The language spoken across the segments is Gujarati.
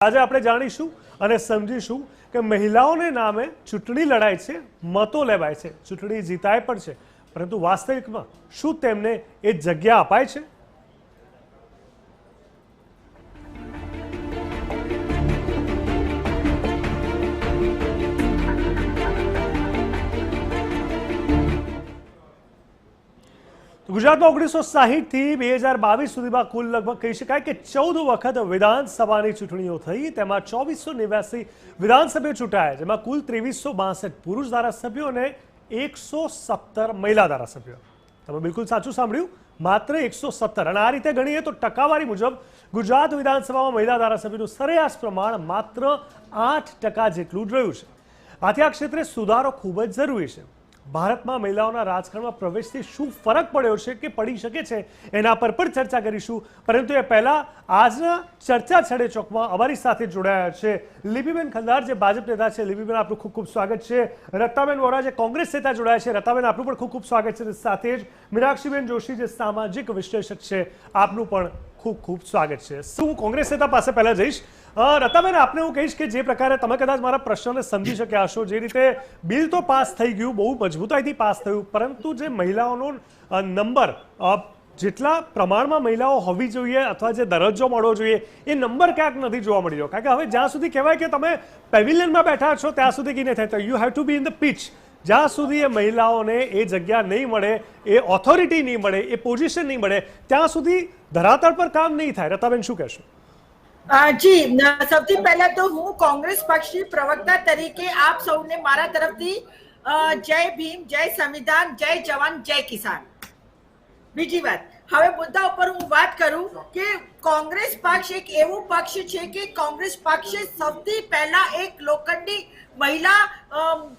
આજે આપણે જાણીશું અને સમજીશું કે મહિલાઓને નામે ચૂંટણી લડાય છે, મતો લેવાય છે, ચૂંટણી જીતાય પણ છે. પરંતુ વાસ્તવિકમાં શું તેમને એ જગ્યા અપાય છે? ગુજરાતમાં ઓગણીસો સાહીઠથી બે હજાર બાવીસ સુધીમાં કુલ લગભગ કહી શકાય કે ચૌદ વખત વિધાનસભાની ચૂંટણીઓ થઈ, તેમાં ચોવીસો નેવ્યાસી વિધાનસભ્યો ચૂંટાયા, જેમાં કુલ ત્રેવીસો બાસઠ પુરુષ ધારાસભ્યો અને એકસો સત્તર મહિલા ધારાસભ્યો. તમે બિલકુલ સાચું સાંભળ્યું? માત્ર એકસો સત્તર. અને આ રીતે ગણીએ તો ટકાવારી મુજબ ગુજરાત વિધાનસભામાં મહિલા ધારાસભ્યનું સરેરાશ પ્રમાણ માત્ર આઠ ટકા જેટલું જ રહ્યું છે. આથી આ ક્ષેત્રે સુધારો ખૂબ જ જરૂરી છે. ભારતમાં મહિલાઓના રાજકારણમાં પ્રવેશથી શું ફરક પડ્યો છે કે પડી શકે છે એના પર પણ ચર્ચા કરીશું. પરંતુ એ પહેલા આજના ચર્ચા છડે ચોકમાં અમારી સાથે જોડાયા છે લિપિબેન ખંદાર જે ભાજપ નેતા છે. લિપિબેન, આપનું ખૂબ ખૂબ સ્વાગત છે. રત્તાબેન વોરા, જે કોંગ્રેસ નેતા જોડાયા છે. રત્તાબેન આપનું પણ ખૂબ ખૂબ સ્વાગત છે. સાથે જ મીનાક્ષીબેન જોશી, જે સામાજિક વિશ્લેષક છે, આપનું પણ ખૂબ ખૂબ સ્વાગત છે. શું કોંગ્રેસ નેતા પાસે પહેલા જઈશ? રતાબેન, આપને હું કહીશ કે જે પ્રકારે તમે કદાચ મારા પ્રશ્નને સમજી શક્યા હશો, જે રીતે બિલ તો પાસ થઈ ગયું, બહુ મજબૂતાઈથી પાસ થયું, પરંતુ જે મહિલાઓનો નંબર જેટલા પ્રમાણમાં મહિલાઓ હોવી જોઈએ અથવા જે દરજ્જો મળવો જોઈએ, એ નંબર ક્યાંક નથી જોવા મળી રહ્યો કારણ કે હવે જ્યાં સુધી કહેવાય કે તમે પેવિલિયનમાં બેઠા છો, ત્યાં સુધી કી નહીં થાય you have to be in the pitch. જ્યાં સુધી એ મહિલાઓને એ જગ્યા નહીં મળે, એ ઓથોરિટી નહીં મળે, એ પોઝિશન નહીં મળે, ત્યાં સુધી ધરાતળ પર કામ નહીં થાય. રતાબેન, શું કહેશો? જી સૌથી પહેલા તો હું કોંગ્રેસ પક્ષની પ્રવક્તા તરીકે આપ સૌને મારા તરફથી જય ભીમ, જય સંવિધાન, જય જવાન, જય કિસાન. બીજી વાત. હવે મુદ્દા ઉપર હું વાત કરું કે કોંગ્રેસ પક્ષ એક એવું પક્ષ છે કે કોંગ્રેસ પક્ષે સૌથી પહેલા એક લોખંડી મહિલા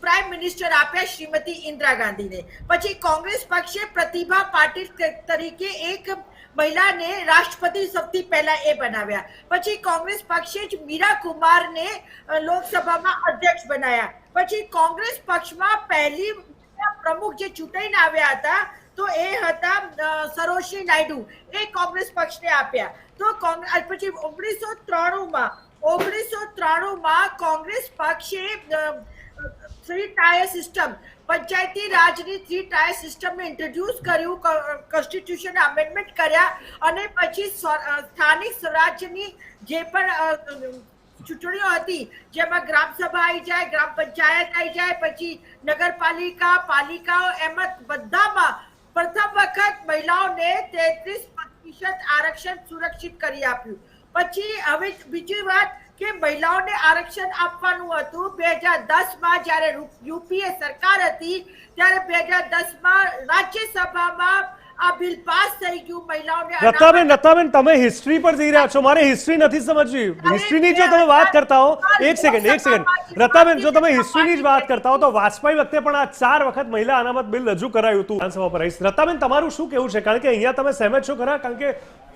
પ્રાઇમ મિનિસ્ટર આપ્યા શ્રીમતી ઇન્દિરા ગાંધીને. પછી કોંગ્રેસ પક્ષે પ્રતિભા પાટીલ તરીકે એક મહિલાને રાષ્ટ્રપતિ સૌથી પહેલા એ બનાવ્યા. પછી કોંગ્રેસ પક્ષે જ મીરા કુમારને લોકસભામાં અધ્યક્ષ બનાવ્યા પછી કોંગ્રેસ પક્ષમાં પહેલી પ્રમુખ જે ચૂંટાઈને આવ્યા હતા, તો એ હતા સરોજની નાયડુ. એ કોંગ્રેસ પક્ષને આપ્યા. તો કોંગ્રેસ પછી ઓગણીસો ત્રાણુંમાં ઓગણીસો ત્રાણુંમાં કોંગ્રેસ પક્ષે થ્રી ટાયર સિસ્ટમ પંચાયતી રાજની થ્રી ટાયર સિસ્ટમને ઇન્ટ્રોડ્યુસ કર્યું કોન્સ્ટિટ્યુશન અમેન્ડમેન્ટ કર્યા, અને પછી સ્થાનિક સ્વરાજ્યની જે પણ ચૂંટણીઓ હતી, જેમાં ગ્રામ સભા આવી જાય, ગ્રામ પંચાયત આવી જાય, પછી નગરપાલિકા, પાલિકાઓ, એમ બધામાં પ્રથમ વખત મહિલાઓને તેત્રીસ પ્રતિશત આરક્ષણ સુરક્ષિત કરી આપ્યું. પછી હવે બીજી વાત કે મહિલાઓને આરક્ષણ આપવાનું હતું, બે હજાર દસમાં જ્યારે યુપીએ સરકાર હતી, ત્યારે બે હજાર દસમાં રાજ્યસભામાં આ બિલ પાસ થઈ ગયું મહિલાઓને રતાબેન લતાબેન તમે હિસ્ટ્રી પર જઈ રહ્યા છો. મારે હિસ્ટ્રી નથી સમજવી. હિસ્ટ્રીની જો તમે વાત કરતા હો એક સેકન્ડ એક સેકન્ડ લતાબેન જો તમે હિસ્ટ્રીની જ વાત કરતા હો તો વાજપાઈ વખતે પણ આ ચાર વખત મહિલા અનામત બિલ રજૂ કરાયું હતું વિધાનસભા પર. આવીશ રતાબેન તમારું શું કેવું છે? કારણ કે અહીંયા તમે સહેમત છો ખરા કારણ કે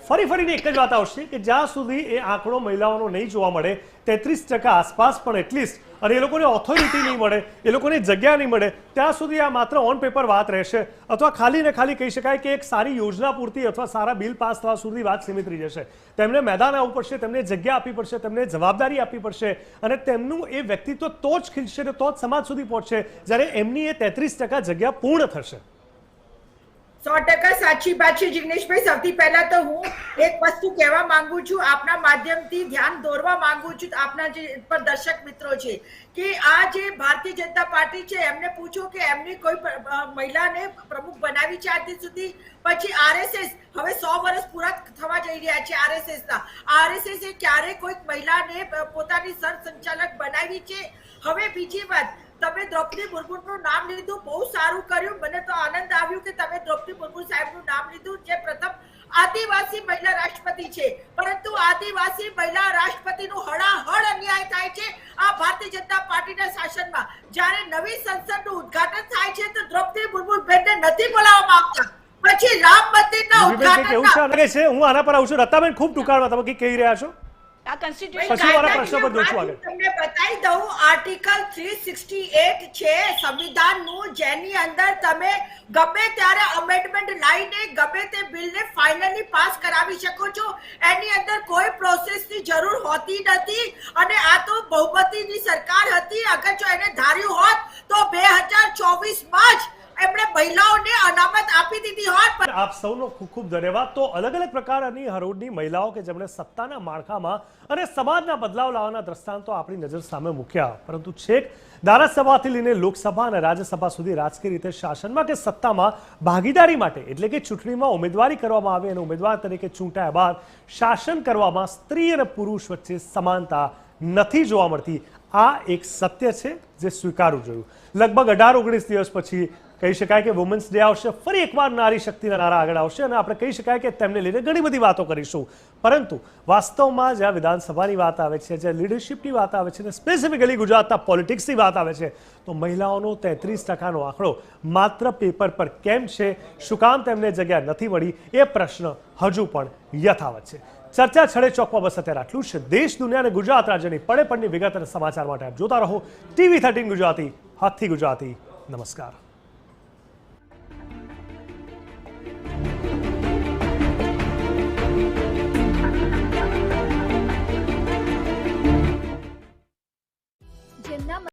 ફરી ફરીને એક જ વાત આવશે કે જ્યાં સુધી એ આંકડો મહિલાઓનો નહીં જોવા મળે તેત્રીસ ટકા આસપાસ પણ એટલીસ્ટ અને એ લોકોને ઓથોરિટી નહીં મળે, એ લોકોને જગ્યા નહીં મળે, ત્યાં સુધી આ માત્ર ઓન પેપર વાત રહેશે. અથવા ખાલી ને ખાલી કહી શકાય કે એક સારી યોજના પૂરતી અથવા સારા બિલ પાસ થવા સુધી વાત સીમિત રહી જશે. તેમને મેદાન આવવું પડશે, તેમને જગ્યા આપવી પડશે, તેમને જવાબદારી આપવી પડશે અને તેમનું એ વ્યક્તિત્વ તો જ ખીલશે ને તો જ સમાજ સુધી પહોંચશે જ્યારે એમની એ તેત્રીસ ટકા જગ્યા પૂર્ણ થશે. સો ટકા સાચી વાત છે જિગ્નેશભાઈ. સૌથી પહેલા તો હું એક વસ્તુ કહેવા માંગુ છું, આપના માધ્યમથી ધ્યાન દોરવા માંગુ છું આપના જે પર દર્શક મિત્રો છે, કે આ જે ભારતીય જનતા પાર્ટી છે, એમને પૂછો કે એમની કોઈ મહિલાને પ્રમુખ બનાવી છે આજ સુધી, પછી આરએસએસ, હવે સો વર્ષ પૂરા થવા જઈ રહ્યા છે આરએસએસ ના આરએસએસ એ ક્યારે કોઈક મહિલાને પોતાની સરસંચાલક બનાવી છે? હવે બીજી વાત, તમે દ્રૌપદી મુર્મુનું નામ લીધું, બહુ સારું કર્યું. મને તો આનંદ આવ્યું કે તમે દ્રૌપદી મુર્મુ સાહેબનું નામ લીધું, જે પ્રથમ આદિવાસી મહિલા રાષ્ટ્રપતિ છે. પરંતુ આદિવાસી મહિલા રાષ્ટ્રપતિનું હળાહળ અન્યાય થાય છે આ ભારતીય જનતા પાર્ટીના શાસનમાં. જ્યારે નવી સંસદનું ઉદ્ઘાટન થાય છે તો દ્રૌપદી મુર્મુ બેનને નથી બોલાવવામાં આવતા પછી રામ મંદિરના કંઈ કેવું છે લાગે છે? હું આના પર આવું છું. રતાબેન ખૂબ ટૂંકાણમાં તમે કહી રહ્યા છો? આ કોન્સ્ટિટ્યુશન મારા પ્રશ્ન પર દોશું આગળ. તમને બતાવી દઉં આર્ટિકલ 368 છે સંવિધાનનું જેની અંદર તમે ગમે ત્યારે અમેન્ડમેન્ટ લાવીને ગમે તે બિલને ફાઇનલી પાસ કરાવી શકો છો એની અંદર કોઈ પ્રોસેસની જરૂર હોતી નથી અને આ તો બહુમતીની સરકાર હતી અગર જો એને ધાર્યું હોત તો બે માં ચોવીસમાં જ એમણે મહિલાઓને અનામત આપી દીધી હોત આપ સૌનો ખૂબ ખૂબ ધન્યવાદ. તો અલગ અલગ પ્રકારની હરોળની મહિલાઓ કે જેમણે સત્તાના માળખામાં અને સમાજના બદલાવ લાવવાના દ્રષ્ટાંતો આપણી નજર સામે મૂક્યા. પરંતુ છેક ધારાસભાથી લઈને લોકસભા અને રાજ્યસભા સુધી રાજકીય રીતે શાસનમાં કે સત્તામાં ભાગીદારી માટે, એટલે કે ચૂંટણીમાં ઉમેદવારી કરવામાં આવે અને ઉમેદવાર તરીકે ચૂંટાયા બાદ શાસન કરવામાં સ્ત્રી અને પુરુષ વચ્ચે સમાનતા નથી જોવા મળતી. આ એક સત્ય છે જે સ્વીકારવું જોયું લગભગ અઢાર ઓગણીસ દિવસ પછી કહી શકાય કે વુમન્સ ડે આવશે, ફરી એકવાર નારી શક્તિના નારા આગળ આવશે અને આપણે કહી શકાય કે તેમને લઈને ઘણી બધી વાતો કરીશું. પરંતુ વાસ્તવમાં જ્યાં વિધાનસભાની વાત આવે છે જ્યાં લીડરશિપની વાત આવે છે અને સ્પેસિફિકલી ગુજરાતના પોલિટિક્સની વાત આવે છે, તો મહિલાઓનો તેત્રીસ ટકાનો આંકડો માત્ર પેપર પર કેમ છે, શું કામ તેમને જગ્યા નથી મળી, એ પ્રશ્ન હજુ પણ યથાવત છે. ચર્ચા છડે ચોકમાં બસ અત્યારે આટલું છે. દેશ, દુનિયા અને ગુજરાત રાજ્યની પડે પડની વિગત અને સમાચાર માટે આપ જોતા રહો. ટીવી થર્ટીન ગુજરાતી, હાથથી ગુજરાતી. નમસ્કાર.